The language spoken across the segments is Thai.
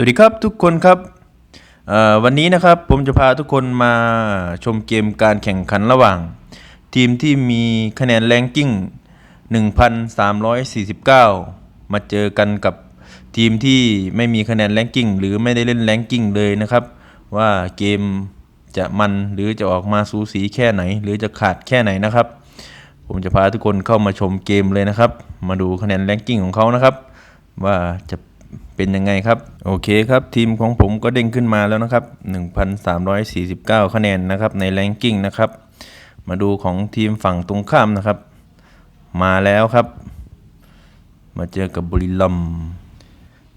สวัสดีครับทุกคนครับวันนี้นะครับผมจะพาทุกคนมาชมเกมการแข่งขันระหว่าง ทีมที่มีคะแนนแรงกิ้ง 1,349 มาเจอกันกับทีมที่ไม่มีคะแนนแรงกิ้งหรือไม่ได้เล่นแรงกิ้งเลยนะครับ ว่าเกมจะมันหรือจะออกมาสูสีแค่ไหน หรือจะขาดแค่ไหนนะครับ ผมจะพาทุกคนเข้ามาชมเกมเลยนะครับ มาดูคะแนนแรงกิ้งของเขานะครับ ว่าจะ เป็นยังไงครับ โอเคครับ ทีมของผมก็เด้งขึ้นมาแล้วนะครับ 1,349 คะแนนนะครับในแรงกิ้งนะครับ มาดูของทีมฝั่งตรงข้ามนะครับ มาแล้วครับ มาเจอกับบุรีรัมย์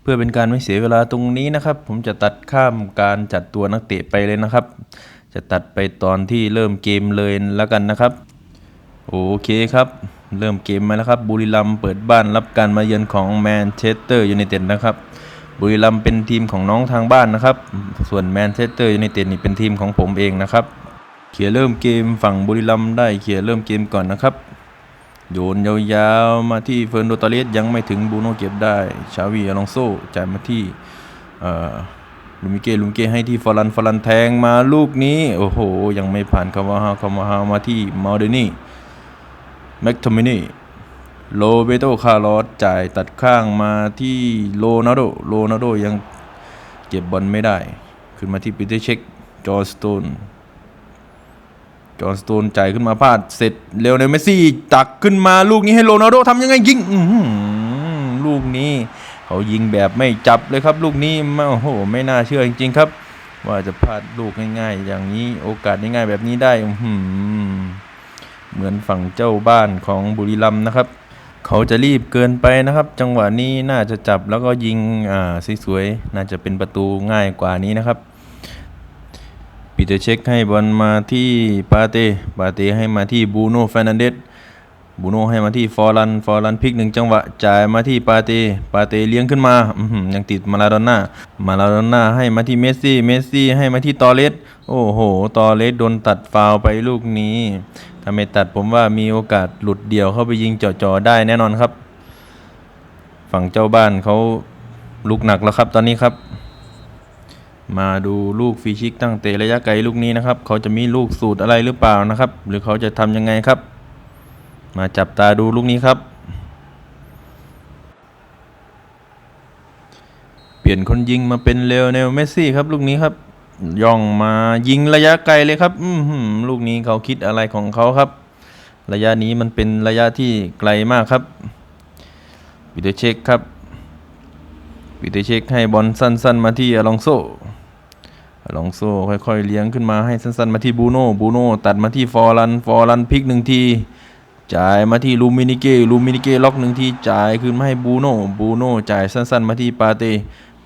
เพื่อเป็นการไม่เสียเวลาตรงนี้นะครับ ผมจะตัดข้ามการจัดตัวนักเตะไปเลยนะครับ จะตัดไปตอนที่เริ่มเกมเลยแล้วกันนะครับ โอเคครับ เริ่มเกมมาแล้วครับ บุรีรัมเปิดบ้านรับการมาเยือนของแมนเชสเตอร์ยูไนเต็ดนะครับ บุรีรัมเป็นทีมของน้องทางบ้านนะครับ ส่วนแมนเชสเตอร์ยูไนเต็ดนี่เป็นทีมของผมเองนะครับ เขียเริ่มเกมฝั่งบุรีรัมได้เขียเริ่มเกมก่อนนะครับ โยนยาวๆมาที่เฟิร์นโดตาเลสยังไม่ถึงบูโนเก็บได้ ชาวีอลองโซจ่ายมาที่ลูมิเกลูมิเกให้ที่ฟอรันฟอรันแทงมาลูกนี้ โอ้โห ยังไม่ผ่านคาวาฮาคาวาฮามาที่มาเดนี่ แม็กโทมินีโลเบโตคาร์ลอสจ่ายตัดข้างมาที่โลนาโดโลนาโดยังเก็บบอลไม่ได้ ขึ้นมาที่ปีเตอร์เช็คจอร์สโตนจอร์สโตนจ่ายขึ้นมาพลาดเสร็จเร็วในเมสซี่ตักขึ้นมาลูกนี้ให้โรนัลโดทำยังไงยิงลูกนี้ เขายิงแบบไม่จับเลยครับ ลูกนี้มาโอ้โหไม่น่าเชื่อจริง ๆ ครับ ว่าจะพลาดลูกง่าย ๆ อย่างนี้โอกาสง่ายๆแบบนี้ได้อื เหมือนฝั่งเจ้าบ้านของบุรีรัมย์นะครับ เขาจะรีบเกินไปนะครับ จังหวะนี้น่าจะจับแล้วก็ยิงอ่าสวยๆน่าจะเป็นประตูง่ายกว่านี้นะครับปีเตอร์เช็คให้บอลมาที่ปาเต้ปาเต้ให้มาที่บูโน่เฟรนันเดสบูโน่ให้มาที่ฟอร์ลันฟอร์ลันพลิกหนึ่งจังหวะจ่ายมาที่ปาเต้ปาเต้เลี้ยงขึ้นมายังติดมาลาโดน่ามาลาโดน่าให้มาที่เมสซี่เมสซี่ให้มาที่ตอเลสโอ้โห ตอเลสโดนตัดฟาวไปลูกนี้ ถ้าไม่ตัดผมว่ามีโอกาสหลุดเดี่ยวเข้าไปยิงจ่อๆได้แน่นอนครับ ฝั่งเจ้าบ้านเขาลุกหนักแล้วครับตอนนี้ครับ มาดูลูกฟรีชิกตั้งเตะระยะไกลลูกนี้นะครับ เขาจะมีลูกสูตรอะไรหรือเปล่านะครับ หรือเขาจะทำยังไงครับ มาจับตาดูลูกนี้ครับ เปลี่ยนคนยิงมาเป็นเลโอเนลเมสซี่ครับลูกนี้ครับ ย่องมายิงระยะไกลเลยครับ อืลูกนี้เขาคิดอะไรของเขาครับ ระยะนี้มันเป็นระยะที่ไกลมากครับปีเตอร์เช็คครับปีเตอร์เช็คให้บอลสั้น ๆ มาที่อลองโซอลองโซค่อยๆเลี้ยงขึ้นมาให้สั้นๆมาที่บูโน่บูโน่ตัดมาที่ฟอร์ลันฟอร์ลันพลิกหนึ่งทีจ่ายมาที่ลูมินิเกลูมินิเกล็อกหนึ่งทีจ่ายคืนมาให้บูโน่บูโน่จ่ายสั้น ๆ มาที่ปาเต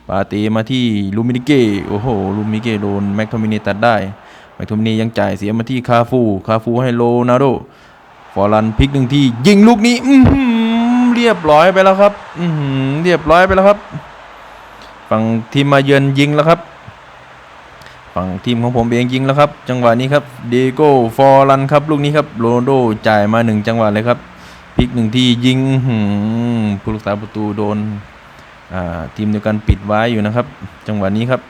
ปาเตมาที่ลูมินิเกโอ้โหลูมินิเกโดนแม็กโทมินีตัดได้ แม็กโทมินียังจ่ายเสียมาที่คาฟู คาฟูให้โลนาโดฟอร์ลันพลิกหนึ่งที่ ยิงลูกนี้อืเรียบร้อยไปแล้วครับอืเรียบร้อยไปแล้วครับ ฝั่งทีมมาเยือนยิงแล้วครับ ฝั่งทีมของผมเองยิงแล้วครับ จังหวะนี้ครับเดโก้ฟอร์ลันครับลูกนี้ครับโรนโดจ่ายมาหนึ่งจังหวะเลยครับพลิกหนึ่งที่ยิงผู้รักษาประตูโดน ทีมเดียวกันปิดไว้อยู่นะครับ จังหวะนี้ครับ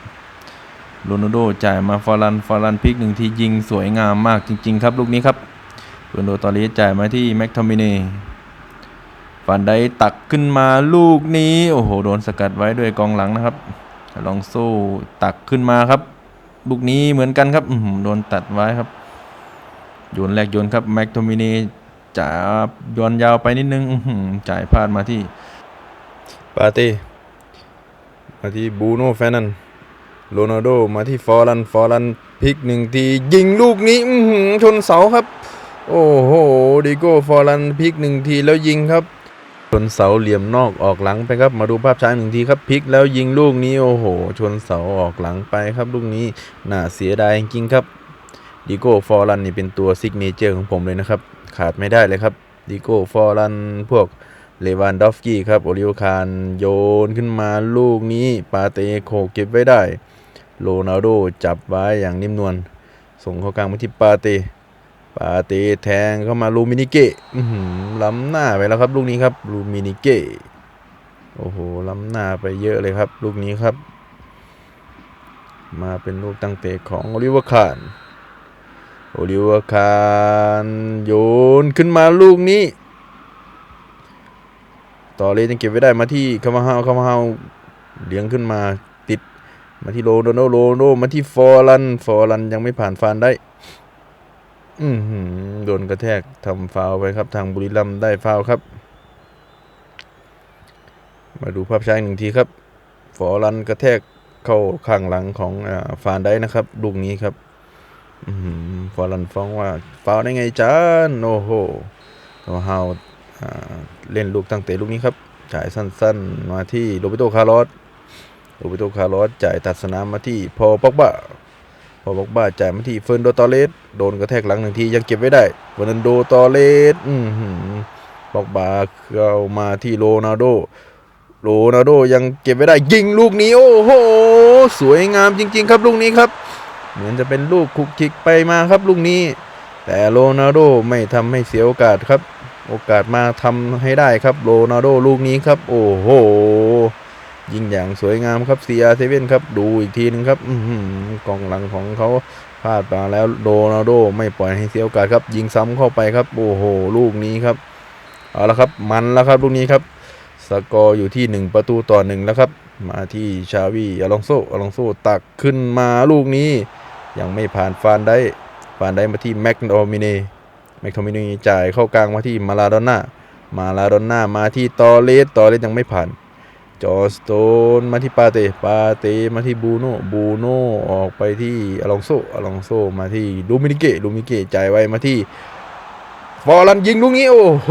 โรนัลโดจ่ายมาฟอรันฟอรันพลิกหนึ่งทียิงสวยงามมากจริง ๆ ครับลูกนี้ครับโรนัลโดตอรีจ่ายมาที่แม็กทอมินีฟันไดตักขึ้นมาลูกนี้ โอ้โหโดนสกัดไว้ด้วยกองหลังนะครับลองโซ่ตักขึ้นมาครับ ลูกนี้เหมือนกันครับโดนตัดไว้ครับโยนแรกโยนครับแม็กโทมินีจ่ายโยนยาวไปนิดนึงจ่ายพลาดมาที่ ปาเต้มาที่บูโน่แฟนันโรนัลโดมาที่ฟอร์ลันฟอร์ลันพลิกหนึ่งทียิงลูกนี้อื้อหือชนเสาครับ โอ้โหดิโก้ฟอร์ลันพลิกหนึ่งทีแล้วยิงครับชนเสาเหลี่ยมนอกออกหลังไปครับ มาดูภาพช้าหนึ่งทีครับพลิกแล้วยิงลูกนี้โอ้โห ชนเสาออกหลังไปครับลูกนี้น่าเสียดายจริงครับดิโก้ฟอร์ลันนี่เป็นตัวซิกเนเจอร์ของผมเลยนะครับ ขาดไม่ได้เลยครับดิโก้ฟอร์ลันพวก เลวานดอฟกี้ครับโอริโอคารโยนขึ้นมาลูกนี้ปาเตโขกเก็บไว้ได้โรนัลโดจับไว้อย่างนิ่มนวลส่งเข้ากลางมาที่ปาเตปาเตแทงเข้ามาลูมินิเกะอื้อหือล้ำหน้าไปแล้วครับ ลูกนี้ครับลูมินิเกะโอ้โหล้ำหน้าไปเยอะเลยครับ ลูกนี้ครับ มาเป็นลูกตั้งเตะของโอลิเวอร์คานโอลิเวอร์คานโยนขึ้นมาลูกนี้ ต่อเลยยังเก็บไว้ได้มาที่คามาฮาวคามาฮาวเลี้ยงขึ้นมาติดมาที่โรโดโนโรโดมาที่ฟอร์ลันฟอร์ลันยังไม่ผ่านฟานได้ อือหือโดนกระแทกทำฟาวไปครับ ทางบุรีรัมได้ฟาวครับ มาดูภาพช้าอีกหนึ่งทีครับ ฟอร์ลันกระแทกเข้าข้างหลังของอฟานได้นะครับลูกนี้ครับอือหือฟอร์ลันฟ้องว่าฟาวได้ไงจานโอ้โหโอฮาวอ่า เล่นลูกตั้งเตะลูกนี้ครับ จ่ายสั้นๆ มาที่โรเบโตคาร์ลอสโรเบโตคาร์ลอสจ่ายตัดสนามมาที่พอปอกบ้าพอบอกบ้าจ่ายมาที่เฟิร์นโดตอเลสโดนกระแทกหลังหนึ่งทียังเก็บไว้ได้เฟอร์นันโดตอเลสอือหือบอกบาเข้ามาที่โรนัลโดโรนัลโดยังเก็บไว้ได้ยิงลูกนี้โอ้โหสวยงามจริง ๆ ครับลูกนี้ครับ เหมือนจะเป็นลูกคุกคิกไปมาครับลูกนี้ แต่โรนัลโดไม่ทำให้เสียโอกาสครับ โอกาสมาทำให้ได้ครับโรนัลโดลูกนี้ครับ โอ้โห ยิงอย่างสวยงามครับ CR7 ครับ ดูอีกทีหนึงครับอื้อหือกองหลังของเขาพลาดมาแล้วโรนัลโดไม่ปล่อยให้เสียโอกาสครับ ยิงซ้ำเข้าไปครับ โอ้โห ลูกนี้ครับ เอาละครับ มันแล้วครับลูกนี้ครับ สกอร์อยู่ที่ 1 ประตูต่อหนึ่งแล้วครับ มาที่ชาวีอลองโซอลองโซตักขึ้นมาลูกนี้ ยังไม่ผ่านฟานได้ฟานได้มาที่แม็กโดมิเน แม็กโดมิเนจ่ายเข้ากลางมาที่มาลาโดน่ามาลาโดน่ามาที่ตอเลสตอเลสยังไม่ผ่าน จอสโตนมาที่ปาเตปาเตมาที่บูโน่บูโน่ออกไปที่อลองโซอลองโซมาที่ลูมินิเกะลูมินิเกจ่ายไว้มาที่ฟอร์ลันยิงลูกนี้ โอ้โห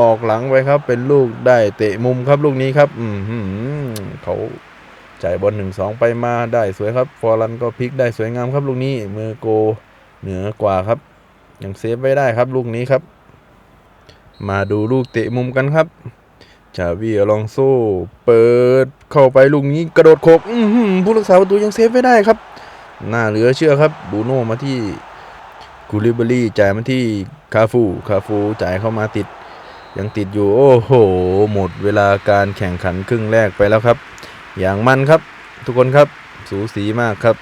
ออกหลังไปครับ เป็นลูกได้เตะมุมครับลูกนี้ครับอืมเขาจ่ายบอลหนึ่งสองไปมาได้สวยครับ ฟอร์ลันก็พลิกได้สวยงามครับลูกนี้มือโกเหนือกว่าครับ ยังเซฟไว้ได้ครับลูกนี้ครับ มาดูลูกเตะมุมกันครับชาวีอลองโซเปิดเข้าไปลูกนี้กระโดดโขกผู้รักษาประตูยังเซฟไว้ได้ครับน่าเหลือเชื่อครับบูโน่มาที่กูลิเบอรี่จ่ายมาที่คาฟูคาฟูจ่ายเข้ามาติด ยังติดอยู่โอ้โห หมดเวลาการแข่งขันครึ่งแรกไปแล้วครับ อย่างมันครับ ทุกคนครับสูสีมากครับ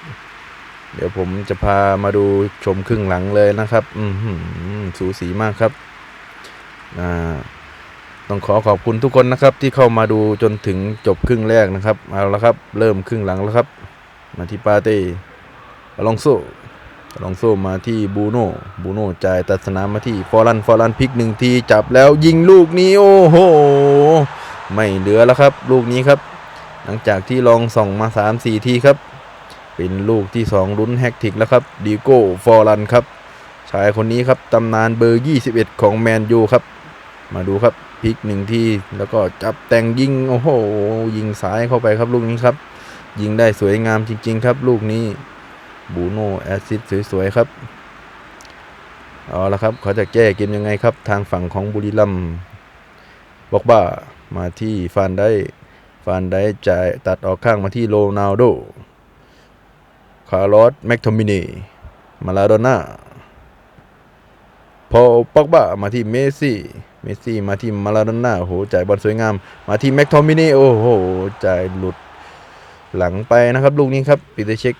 เดี๋ยวผมจะพามาดูชมครึ่งหลังเลยนะครับ อือหือสูสีมากครับ อ่า ต้องขอขอบคุณทุกคนนะครับ ที่เข้ามาดูจนถึงจบครึ่งแรกนะครับ เอาละครับ เริ่มครึ่งหลังแล้วครับ มาที่ปาเต้อลองโซอลองโซมาที่บูโน่ บูโน่จ่ายตัดสนามมาที่ฟอรัน ฟอรันพลิกหนึ่งทีจับแล้วยิงลูกนี้โอ้โห ไม่เหลือแล้วครับ ลูกนี้ครับ หลังจากที่ลองส่องมา3-4ทีครับ เป็นลูกที่ 2 ลุ้นแฮกติกแล้วครับดีโก้ฟอรันครับ ชายคนนี้ครับตำนานเบอร์ 21 ของแมนยูครับ มาดูครับพลิกหนึ่งที่ แล้วก็จับแต่งยิง โอ้โห ยิงซ้ายเข้าไปครับลูกนี้ครับ ยิงได้สวยงามจริง ๆ ครับ ลูกนี้บูโนแอซิดสวย ๆ ครับเอาละครับเขาจะแก้เกมยังไงครับ ทางฝั่งของบุรีรัมบอกบ้ามาที่ฟานได้ฟานได้จ่ายตัดออกข้างมาที่โรนัลโด คาร์ลอสแม็กโทมินีมาลาโดน่าพอปอกบ้ามาที่เมสซี่ เมสซี่มาที่มาลาโดน่าโอ้โหจ่ายบอลสวยงาม มาที่แม็กโทมินีโอ้โหจ่ายหลุดหลังไปนะครับ ลูกนี้ครับปิเตเช็ค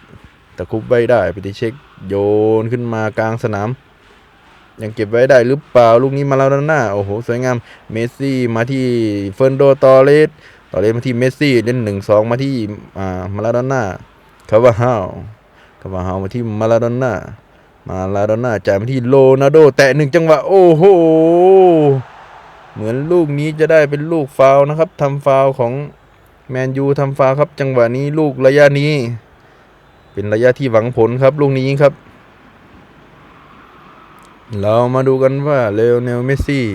ตะคุบไว้ได้ปิเตเช็คโยนขึ้นมากลางสนาม ยังเก็บไว้ได้หรือเปล่าลูกนี้มาลาโดน่าโอ้โหสวยงามเมสซี่มาที่เฟิร์นโดตอเลสตอเลสมาที่เมสซี่เล่นหนึ่งสองมาที่อ่ามาลาโดน่าคาวาฮาว คาวาเฮามาที่มาลาโดน่ามาลาโดน่าจ่ายมาที่โรนัลโด แตะหนึ่งจังหวะ โอ้โห เหมือนลูกนี้จะได้เป็นลูกฟาวนะครับทำฟาวของแมนยูทำฟาวครับ จังหวะนี้ลูกระยะนี้ เป็นระยะที่หวังผลครับ ลูกนี้ครับ เรามาดูกันว่าเลโอเนลเมสซี่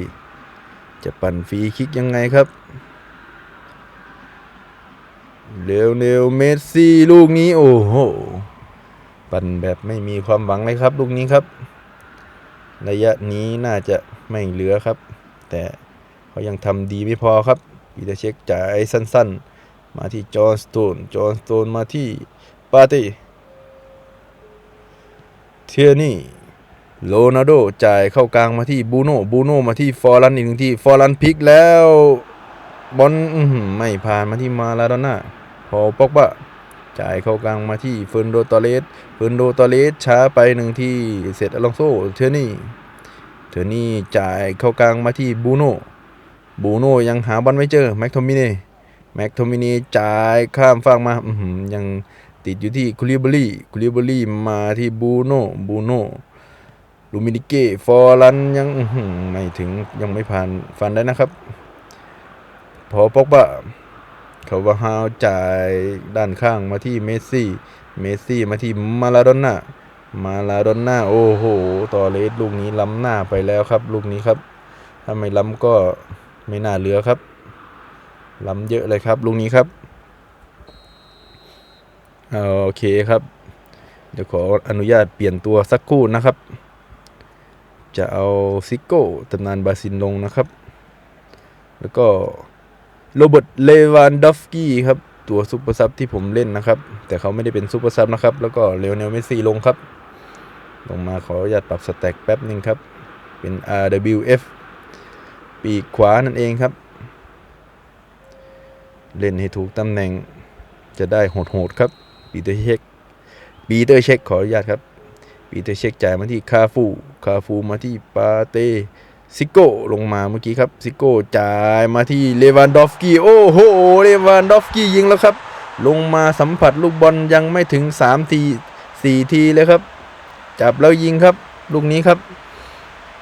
จะปั่นฟรีคิกยังไงครับเลโอเนลเมสซี่ลูกนี้ โอ้โห ปั่นแบบไม่มีความหวังเลยครับ ลูกนี้ครับ ระยะนี้น่าจะไม่เหลือครับ แต่เขายังทำดีไม่พอครับปีเตอร์เช็คจ่ายสั้นๆ มาที่จอห์นสโตนจอห์นสโตนมาที่ปาเต้เทียนี่โรนัลโดจ่ายเข้ากลางมาที่บูโน่บูโน่มาที่ฟอร์ลันอีกหนึ่งที่ฟอร์ลันพลิกแล้ว บอลไม่ผ่านมาที่มาลาโดน่าพอปอกบ้า จ่ายเข้ากลางมาที่เฟิร์นโดตอเลสเฟิร์นโดตอเลสช้าไปหนึ่งที่เสร็จอลองโซเทอร์นี่เทอร์นี่จ่ายเข้ากลางมาที่บูโน่บูโน่ยังหาบอลไม่เจอแม็กโทมิเน่แม็กโทมิเน่จ่ายข้ามฝั่งมาอืยังติดอยู่ที่คุลิเบอรี่คุลิเบอรี่มาที่บูโน่บูโน่ลูมินิเก้ฟอร์ลันยังไม่ถึงยังไม่ผ่านฟันได้นะครับ พอปอกบะ เขาว่าฮาวจ่ายด้านข้างมาที่เมสซี่ เมสซี่มาที่มาลาโดน่ามาลาโดน่าโอ้โห ต่อเลสลูกนี้ล้ำหน้าไปแล้วครับ ลูกนี้ครับ ถ้าไม่ล้ำก็ไม่น่าเหลือครับ ล้ำเยอะเลยครับ ลูกนี้ครับ โอเคครับ เดี๋ยวขออนุญาตเปลี่ยนตัวสักครู่นะครับ จะเอาซิโก้ตำนานบาซิลลงนะครับ แล้วก็ โรเบิร์ต เลวานดอฟสกี้ครับ ตัวซุปเปอร์ซับที่ผมเล่นนะครับ แต่เขาไม่ได้เป็นซุปเปอร์ซับนะครับ แล้วก็เลโอเนลเมสซี่ลงครับ ลงมาขออนุญาตปรับสแต็กแป๊บหนึ่งครับ เป็น RWF ปีกขวานั่นเองครับ เล่นให้ถูกตำแหน่งจะได้โหดๆครับ ปีเตอร์เช็ค ปีเตอร์เช็คขออนุญาตครับ ปีเตอร์เช็คจ่ายมาที่คาฟู คาฟูมาที่ปาเต้ ซิโก้ลงมาเมื่อกี้ครับซิโก้จ่ายมาที่เลวานดอฟกี้โอ้โหเลวานดอฟกี้ยิงแล้วครับ ลงมาสัมผัสลูกบอลยังไม่ถึง3ที4ทีเลยครับ จับแล้วยิงครับ ลูกนี้ครับ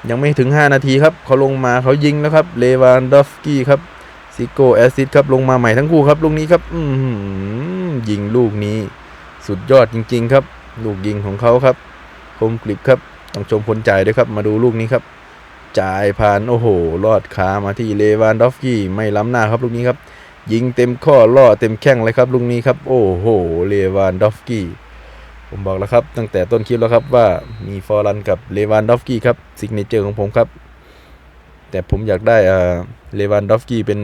ยังไม่ถึง 5 นาทีครับเขาลงมาเขายิงแล้วครับเลวานดอฟกี้ครับซิโก้แอซิสครับลงมาใหม่ทั้งคู่ครับ ลูกนี้ครับอืยิงลูกนี้ สุดยอดจริง ๆ ครับ ลูกยิงของเขาครับคมกริบครับต้องชมคนจ่ายด้วยครับ มาดูลูกนี้ครับ จ่ายผ่านโอ้โหลอดขามาที่เลวานดอฟกี้ไม่ล้ำหน้าครับลูกนี้ครับ ยิงเต็มข้อล่อเต็มแข้งเลยครับลูกนี้ครับ โอ้โหเลวานดอฟกี้ผมบอกแล้วครับ ตั้งแต่ต้นคลิปแล้วครับว่ามีฟอร์ลันกับเลวานดอฟกี้ครับซิกเนเจอร์ของผมครับ แต่ผมอยากได้อ่าเลวานดอฟกี้เป็น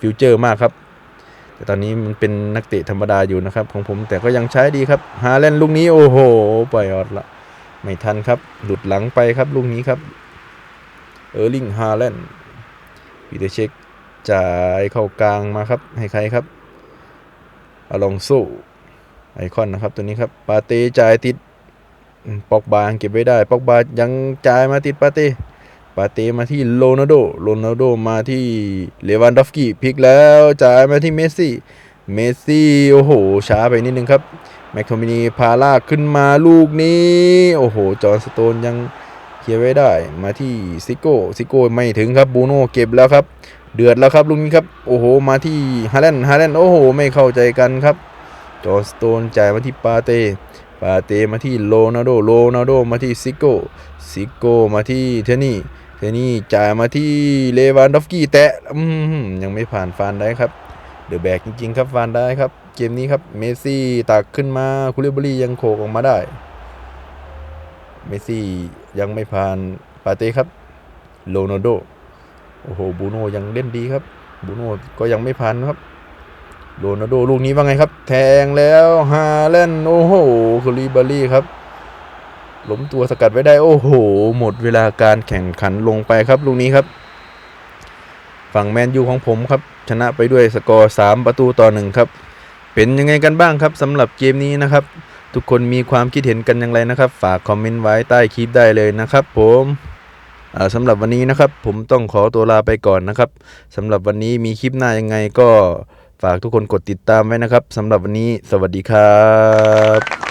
ฟิวเจอร์มากครับแต่ตอนนี้มันเป็นนักเตะธรรมดาอยู่นะครับ ของผมแต่ก็ยังใช้ดีครับ ฮาแลนด์ลูกนี้โอ้โหปล่อยออดละไม่ทันครับ หลุดหลังไปครับลูกนี้ครับ เออร์ลิงฮาแลนด์ปีเตอร์เช็คจ่ายเข้ากลางมาครับ ให้ใครครับอลองโซไอคอนนะครับตัวนี้ครับปาเต้จ่ายติดปอกบางเก็บไว้ได้ปอกบายังจ่ายมาติดปาเต้ปาเต้มาที่โรนัลโดโรนัลโดมาที่เลวานดอฟกี้พลิกแล้วจ่ายมาที่เมสซี่เมสซี่โอ้โหช้าไปนิดนึงครับแม็กโทมินีพาลากขึ้นมาลูกนี้ โอ้โห จอห์นสโตนยัง เคลียร์ไว้ได้มาที่ซิโก้ซิโก้ไม่ถึงครับบูโน่เก็บแล้วครับ เดือดแล้วครับลุงนี้ครับโอ้โหมาที่ฮาแลนด์ฮาแลนด์โอ้โห ไม่เข้าใจกันครับจอสโตนจ่ายมาที่ปาเต้ปาเต้มาที่โรนัลโดโรนัลโดมาที่ซิโก้ซิโก้มาที่เทนี่เทนี่จ่ายมาที่เลวานดอฟกี้แตะยังไม่ผ่านฟานได้ครับเดอะแบกจริงๆครับฟานได้ครับ เกมนี้ครับเมสซี่ตักขึ้นมาคูลิบรียังโขกออกมาได้เมสซี่ ยังไม่ผ่านปาเต้ครับโรนัลโดโอ้โหบูโน่ยังเล่นดีครับบูโน่ก็ยังไม่ผ่านครับโรนัลโดลูกนี้ว่าไงครับ แทงแล้วฮาแลนโอ้โหคลิบารี่ครับล้มตัวสกัดไว้ได้โอ้โห หมดเวลาการแข่งขันลงไปครับลูกนี้ครับ ฝั่งแมนยูของผมครับ ชนะไปด้วยสกอร์ 3 ประตูต่อหนึ่งครับ เป็นยังไงกันบ้างครับสำหรับเกมนี้นะครับ ทุกคนมีความคิดเห็นกันอย่างไรนะครับ ฝากคอมเมนต์ไว้ใต้คลิปได้เลยนะครับ ผมสำหรับวันนี้นะครับ ผมต้องขอตัวลาไปก่อนนะครับสำหรับวันนี้มีคลิปหน้ายังไงก็ฝากทุกคนกดติดตามไว้นะครับสำหรับวันนี้ สวัสดีครับ